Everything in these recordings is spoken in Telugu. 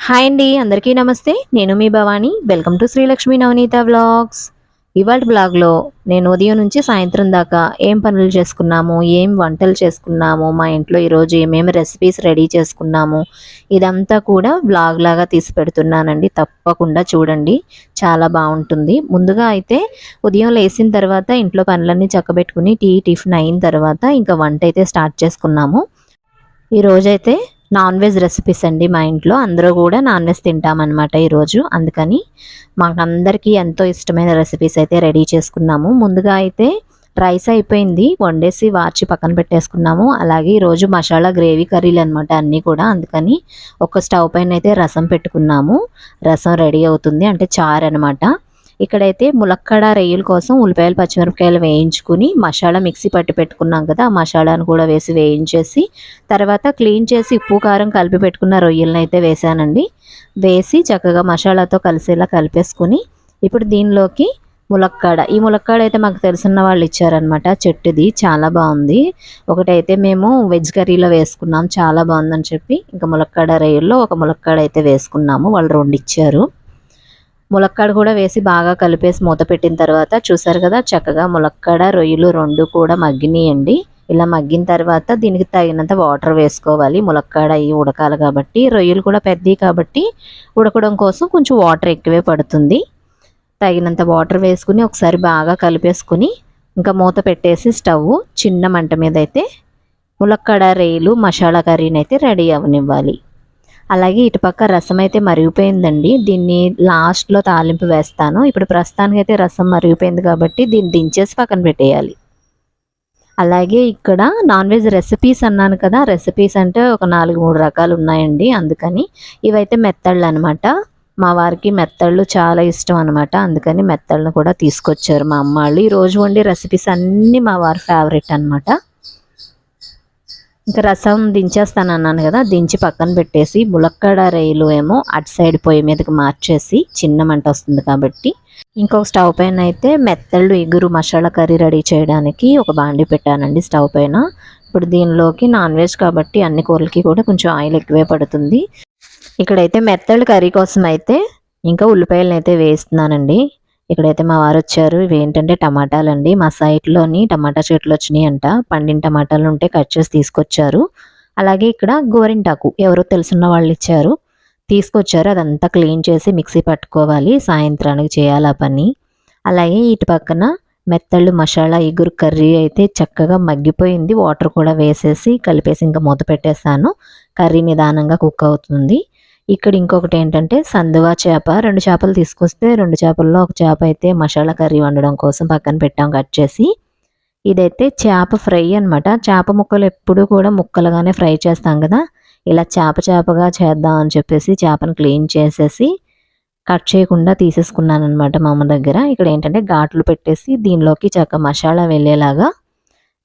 హాయ్ అండి అందరికీ నమస్తే. నేను మీ Bhavani. Welcome to Srilakshmi Navaneetha vlogs ఇవాళ బ్లాగ్లో నేను ఉదయం నుంచి సాయంత్రం దాకా ఏం పనులు చేసుకున్నాము ఏం వంటలు చేసుకున్నాము మా ఇంట్లో ఈరోజు ఏమేమి రెసిపీస్ రెడీ చేసుకున్నాము ఇదంతా కూడా బ్లాగ్ లాగా తీసి పెడుతున్నానండి. తప్పకుండా చూడండి చాలా బాగుంటుంది. ముందుగా అయితే ఉదయం లేచిన తర్వాత ఇంట్లో పనులన్నీ చక్కబెట్టుకుని టీ టిఫిన్ అయిన తర్వాత ఇంకా వంట అయితే స్టార్ట్ చేసుకున్నాము. ఈ రోజైతే నాన్ వెజ్ రెసిపీస్ అండి మా ఇంట్లో. అందరూ కూడా నాన్ వెజ్ తింటామన్నమాట ఈరోజు. అందుకని మాకందరికీ ఎంతో ఇష్టమైన రెసిపీస్ అయితే రెడీ చేసుకున్నాము. ముందుగా అయితే రైస్ అయిపోయింది. వండేసి వార్చి పక్కన పెట్టేసుకున్నాము. అలాగే ఈరోజు మసాలా గ్రేవీ కర్రీలు అనమాట అన్నీ కూడా. అందుకని ఒక స్టవ్ పైన అయితే రసం పెట్టుకున్నాము. రసం రెడీ అవుతుంది. అంటే చారు అనమాట ఇక్కడైతే ములక్కడ రొయ్యల కోసం ఉల్లిపాయలు పచ్చిమిరపకాయలు వేయించుకుని మసాలా మిక్సీ పట్టి పెట్టుకున్నాం కదా ఆ మసాలాను కూడా వేసి వేయించేసి తర్వాత క్లీన్ చేసి ఉప్పు కారం కలిపి పెట్టుకున్న రొయ్యలను అయితే వేసానండి. వేసి చక్కగా మసాలాతో కలిసేలా కలిపేసుకుని ఇప్పుడు దీనిలోకి ములక్కాడ. ఈ ములక్కాడ అయితే మాకు తెలిసిన వాళ్ళు ఇచ్చారనమాట చెట్టుది చాలా బాగుంది. ఒకటైతే మేము వెజ్ కర్రీలో వేసుకున్నాం చాలా బాగుందని చెప్పి ఇంకా ములక్కాడ రొయ్యల్లో ఒక ములక్కాడ అయితే వేసుకున్నాము వాళ్ళు రెండు ఇచ్చారు. ములక్కాడ కూడా వేసి బాగా కలిపేసి మూత పెట్టిన తర్వాత చూసారు కదా చక్కగా ములక్కాడ రొయ్యలు రెండు కూడా మగ్గినాయండి. ఇలా మగ్గిన తర్వాత దీనికి తగినంత వాటర్ వేసుకోవాలి. ములక్కాడ అవి ఉడకాలి కాబట్టి రొయ్యలు కూడా పెద్దవి కాబట్టి ఉడకడం కోసం కొంచెం వాటర్ ఎక్కువే పడుతుంది. తగినంత వాటర్ వేసుకుని ఒకసారి బాగా కలిపేసుకుని ఇంకా మూత పెట్టేసి స్టవ్ చిన్న మంట మీద అయితే ములక్కాడ రేలు మసాలా కర్రీని అయితే రెడీ అవనివ్వాలి. అలాగే ఇటుపక్క రసం అయితే మరిగిపోయిందండి. దీన్ని లాస్ట్లో తాలింపు వేస్తాను. ఇప్పుడు ప్రస్తుతానికి అయితే రసం మరిగిపోయింది కాబట్టి దీన్ని దించేసి పక్కన పెట్టేయాలి. అలాగే ఇక్కడ నాన్ వెజ్ రెసిపీస్ అన్నాను కదా రెసిపీస్ అంటే ఒక నాలుగు మూడు రకాలు ఉన్నాయండి. అందుకని ఇవైతే మెత్తళ్ళు అనమాట మా వారికి మెత్తళ్ళు చాలా ఇష్టం అనమాట అందుకని మెత్తళ్ళను కూడా తీసుకొచ్చారు మా అమ్మ వాళ్ళు. ఈరోజు రోజు వండి రెసిపీస్ అన్నీ మా వారి ఫేవరెట్ అనమాట ఇంకా రసం దించేస్తాను అన్నాను కదా దించి పక్కన పెట్టేసి ములక్కడ రైలు ఏమో అటు సైడ్ పొయ్యి మీదకి మార్చేసి చిన్న మంట వస్తుంది కాబట్టి. ఇంకొక స్టవ్ పైన అయితే మెత్తళ్ళు ఎగురు మసాలా కర్రీ రెడీ చేయడానికి ఒక బాండి పెట్టానండి స్టవ్ పైన. ఇప్పుడు దీనిలోకి నాన్ వెజ్ కాబట్టి అన్ని కూరలకి కూడా కొంచెం ఆయిల్ ఎక్కువే పడుతుంది. ఇక్కడైతే మెత్తళ్ళు కర్రీ కోసం అయితే ఇంకా ఉల్లిపాయలను అయితే వేస్తున్నానండి. ఇక్కడైతే మా వారు వచ్చారు. ఇవి ఏంటంటే టమాటాలు అండి మా సైట్లోని టమాటా చెట్లు వచ్చినాయి అంట పండిన టమాటాలు ఉంటే కట్ చేసి తీసుకొచ్చారు. అలాగే ఇక్కడ గోరింటాకు ఎవరో తెలుసున్న వాళ్ళు ఇచ్చారు. తీసుకొచ్చారు. అదంతా క్లీన్ చేసి మిక్సీ పట్టుకోవాలి. సాయంత్రానికి చేయాలి ఆ పని. అలాగే ఇటు పక్కన మెత్తళ్ళు మసాలా ఇగురు కర్రీ అయితే చక్కగా మగ్గిపోయింది. వాటర్ కూడా వేసేసి కలిపేసి ఇంకా మూత పెట్టేస్తాను కర్రీ నిదానంగా కుక్ అవుతుంది. ఇక్కడ ఇంకొకటి ఏంటంటే సందువా చేప. రెండు చేపలు తీసుకొస్తే రెండు చేపల్లో ఒక చేప అయితే మసాలా కర్రీ వండడం కోసం పక్కన పెట్టాం కట్ చేసి. ఇదైతే చేప ఫ్రై అనమాట చేప ముక్కలు ఎప్పుడు కూడా ముక్కలుగానే ఫ్రై చేస్తాం కదా. ఇలా చేప చేపగా చేద్దాం అని చెప్పేసి చేపను క్లీన్ చేసేసి కట్ చేయకుండా తీసేసుకున్నాను అనమాట మా అమ్మ దగ్గర. ఇక్కడ ఏంటంటే ఘాట్లు పెట్టేసి దీనిలోకి చక్క మసాలా వెళ్ళేలాగా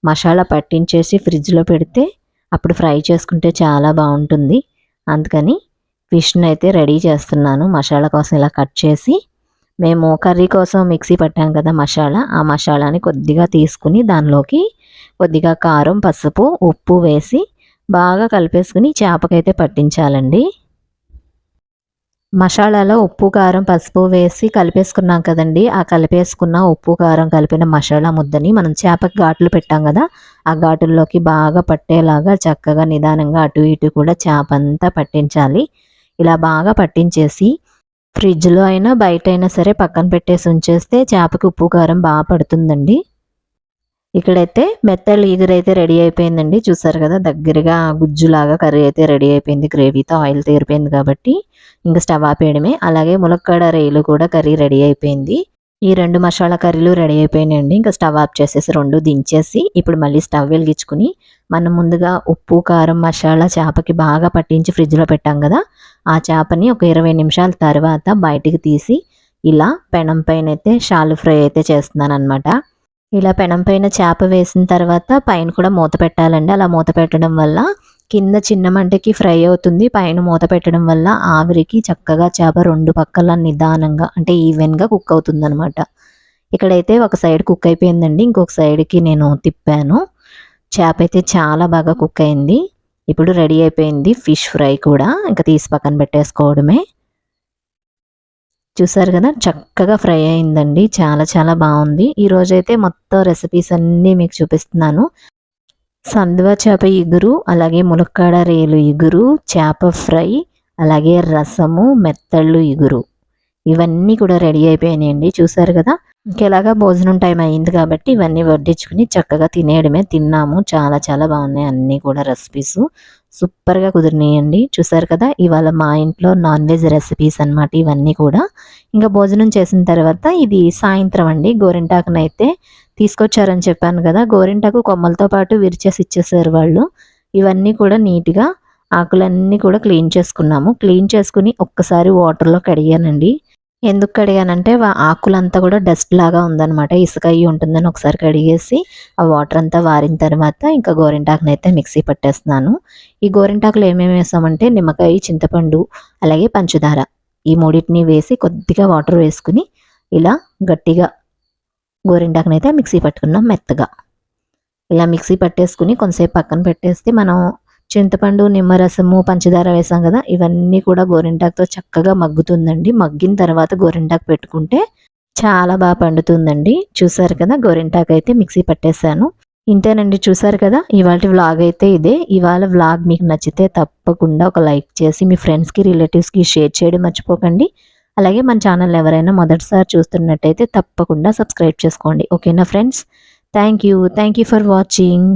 మసాలా పట్టించేసి ఫ్రిడ్జ్లో పెడితే అప్పుడు ఫ్రై చేసుకుంటే చాలా బాగుంటుంది. అందుకని ఫిష్ని అయితే రెడీ చేస్తున్నాను. మసాలా కోసం ఇలా కట్ చేసి మేము కర్రీ కోసం మిక్సీ పట్టాం కదా మసాలా. ఆ మసాలాని కొద్దిగా తీసుకుని దానిలోకి కొద్దిగా కారం పసుపు ఉప్పు వేసి బాగా కలిపేసుకుని చేపకైతే పట్టించాలండి. మసాలాలో ఉప్పు కారం పసుపు వేసి కలిపేసుకున్నాం కదండి. ఆ కలిపేసుకున్న ఉప్పు కారం కలిపిన మసాలా ముద్దని మనం చేపకి ఘాట్లు పెట్టాం కదా ఆ ఘాటుల్లోకి బాగా పట్టేలాగా చక్కగా నిదానంగా అటు ఇటు కూడా చేప అంతా పట్టించాలి. ఇలా బాగా పట్టించేసి ఫ్రిడ్జ్లో అయినా బయట అయినా సరే పక్కన పెట్టేసి ఉంచేస్తే చేపకి ఉప్పు కారం బాగా పడుతుందండి. ఇక్కడైతే మెత్తలు ఈగురైతే రెడీ అయిపోయిందండి. చూసారు కదా దగ్గరగా గుజ్జులాగా కర్రీ అయితే రెడీ అయిపోయింది. గ్రేవీతో ఆయిల్ తీరిపోయింది కాబట్టి ఇంకా స్టవ్ ఆపేయడమే. అలాగే ములక్కాడ రేలు కూడా కర్రీ రెడీ అయిపోయింది. ఈ రెండు మసాలా కర్రీలు రెడీ అయిపోయినాయండి. ఇంకా స్టవ్ ఆఫ్ చేసేసి రెండు దించేసి ఇప్పుడు మళ్ళీ స్టవ్ వెలిగించుకుని మనం ముందుగా ఉప్పు కారం మసాలా చేపకి బాగా పట్టించి ఫ్రిడ్జ్లో పెట్టాం కదా ఆ చేపని ఒక ఇరవై నిమిషాల తర్వాత బయటికి తీసి ఇలా పెనం పైన అయితే షాలు ఫ్రై అయితే చేస్తున్నాను అనమాట ఇలా పెనం పైన చేప వేసిన తర్వాత పైన కూడా మూత పెట్టాలండి. అలా మూత పెట్టడం వల్ల కింద చిన్న మంటకి ఫ్రై అవుతుంది. పైన మూత పెట్టడం వల్ల ఆవిరికి చక్కగా చేప రెండు పక్కల నిదానంగా అంటే ఈవెన్గా కుక్ అవుతుంది అనమాట ఇక్కడైతే ఒక సైడ్ కుక్ అయిపోయిందండి. ఇంకొక సైడ్కి నేను తిప్పాను. చేప అయితే చాలా బాగా కుక్ అయింది. ఇప్పుడు రెడీ అయిపోయింది ఫిష్ ఫ్రై కూడా. ఇంకా తీసి పక్కన పెట్టేసుకోవడమే. చూసారు కదా చక్కగా ఫ్రై అయిందండి. చాలా చాలా బాగుంది. ఈ రోజైతే మొత్తం రెసిపీస్ అన్నీ మీకు చూపిస్తున్నాను. సందువ చేప ఇగురు అలాగే ములక్కాడ రేలు ఇగురు చేప ఫ్రై అలాగే రసము మెత్తళ్ళు ఇగురు. ఇవన్నీ కూడా రెడీ అయిపోయినాయండి. చూసారు కదా? ఇంకెలాగా భోజనం టైం అయింది కాబట్టి ఇవన్నీ వడ్డించుకుని చక్కగా తినేయడమే తిన్నాము. చాలా చాలా బాగున్నాయి అన్నీ కూడా రెసిపీస్ సూపర్గా కుదిరినాయండి. చూసారు కదా? ఇవాళ మా ఇంట్లో నాన్ వెజ్ రెసిపీస్ అన్నమాట ఇవన్నీ కూడా. ఇంకా భోజనం చేసిన తర్వాత ఇది సాయంత్రం అండి. గోరింటాకునైతే తీసుకొచ్చారని చెప్పాను కదా? గోరింటాకు కొమ్మలతో పాటు విరిచేసి ఇచ్చేసారు వాళ్ళు. ఇవన్నీ కూడా నీట్గా ఆకులన్నీ కూడా క్లీన్ చేసుకున్నాము. క్లీన్ చేసుకుని ఒక్కసారి వాటర్లో కడిగానండి. ఎందుకు కడిగానంటే ఆకులంతా కూడా డస్ట్ లాగా ఉందన్నమాట. ఇసుక అయ్యి ఉంటుందని ఒకసారి కడిగేసి ఆ వాటర్ అంతా వారిన తర్వాత ఇంకా గోరింటాకుని అయితే మిక్సీ పట్టేస్తున్నాను. ఈ గోరింటాకులు ఏమేమి వేసామంటే నిమ్మకాయ చింతపండు అలాగే పంచదార. ఈ మూడింటిని వేసి కొద్దిగా వాటర్ వేసుకుని ఇలా గట్టిగా గోరింటాకునైతే మిక్సీ పట్టుకున్నాం మెత్తగా. ఇలా మిక్సీ పట్టేసుకుని కొంతసేపు పక్కన పెట్టేస్తే మనం చింతపండు నిమ్మరసము పంచదార వేసాం కదా ఇవన్నీ కూడా గోరింటాకుతో చక్కగా మగ్గుతుందండి. మగ్గిన తర్వాత గోరింటాకు పెట్టుకుంటే చాలా బాగా పండుతుందండి. చూసారు కదా గోరింటాకు అయితే మిక్సీ పట్టేశాను. ఇంతేనండి చూసారు కదా ఇవాళ వ్లాగ్ అయితే ఇదే. ఇవాళ వ్లాగ్ మీకు నచ్చితే తప్పకుండా ఒక లైక్ చేసి మీ ఫ్రెండ్స్కి రిలేటివ్స్కి షేర్ చేయడం మర్చిపోకండి. అలాగే మన ఛానల్ ఎవరైనా మొదటిసారి చూస్తున్నట్టయితే తప్పకుండా సబ్స్క్రైబ్ చేసుకోండి. ఓకేనా friends? Thank you. Thank you for watching.